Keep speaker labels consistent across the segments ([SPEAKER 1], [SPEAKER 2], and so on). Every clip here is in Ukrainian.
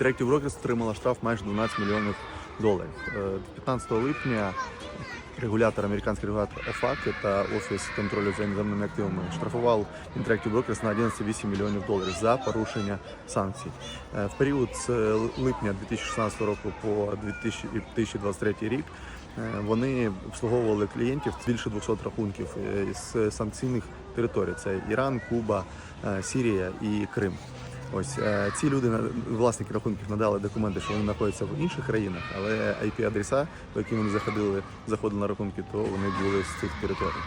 [SPEAKER 1] Interactive Brokers отримала штраф майже 12 мільйонів доларів. Е, 15 липня регулятор, американський регулятор ОФАК та Офіс контролю за іноземними активами штрафував Interactive Brokers на 11,8 мільйонів доларів за порушення санкцій. Е, В період з липня 2016 року по 2023 рік е, вони обслуговували клієнтів більше 200 рахунків е, з санкційних територій. Це Іран, Куба, е, Сірія і Крим. Ось е, ці люди власники рахунків надали документи, що вони знаходяться в інших країнах, але IP-адреса, по яким вони заходили, заходили на рахунки, то вони були з цих територій.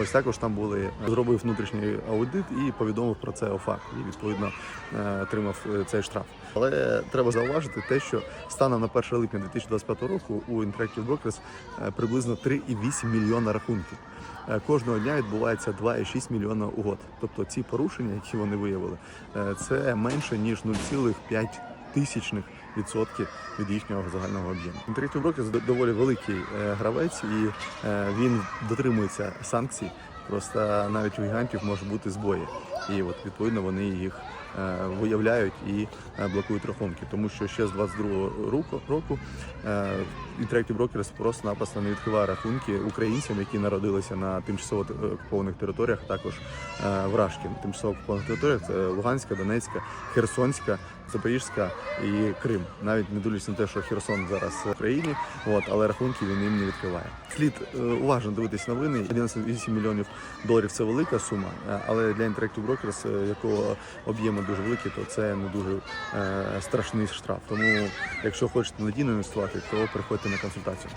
[SPEAKER 1] Ось також там були зробив внутрішній аудит і повідомив про це ОФАК і відповідно е, отримав е, цей штраф. Але треба зауважити те, що станом на 1 липня 2025 року у Interactive Brokers е, приблизно 3,8 мільйона рахунків. Е, Кожного дня відбувається 2,6 мільйона угод. Тобто ці порушення, які вони виявили, е, це менше ніж 0,5 тисячних відсотків від їхнього загального об'єму. третій Brokers до- доволі великий е, гравець, і е, він дотримується санкцій. Просто навіть у гігантів може бути збої, і от відповідно вони їх е, виявляють і е, блокують рахунки, тому що ще з 22 року року Interactive Brokers просто-напросто не відкриває рахунки українцям, які народилися на тимчасово е, окупованих територіях, також е, вражки тимчасово окупованих територіях. Це Луганська, Донецька, Херсонська, Запорізька і Крим. Навіть не дивлячись на те, що Херсон зараз в Україні, от але рахунки він їм не відкриває. Слід уважно дивитись новини. 11,8 мільйонів доларів це велика сума, але для Interactive Brokers, е, якого об'єми дуже великі, то це не дуже е, страшний штраф. Тому, якщо хочете надійно інвестувати, то приходьте на консультацію.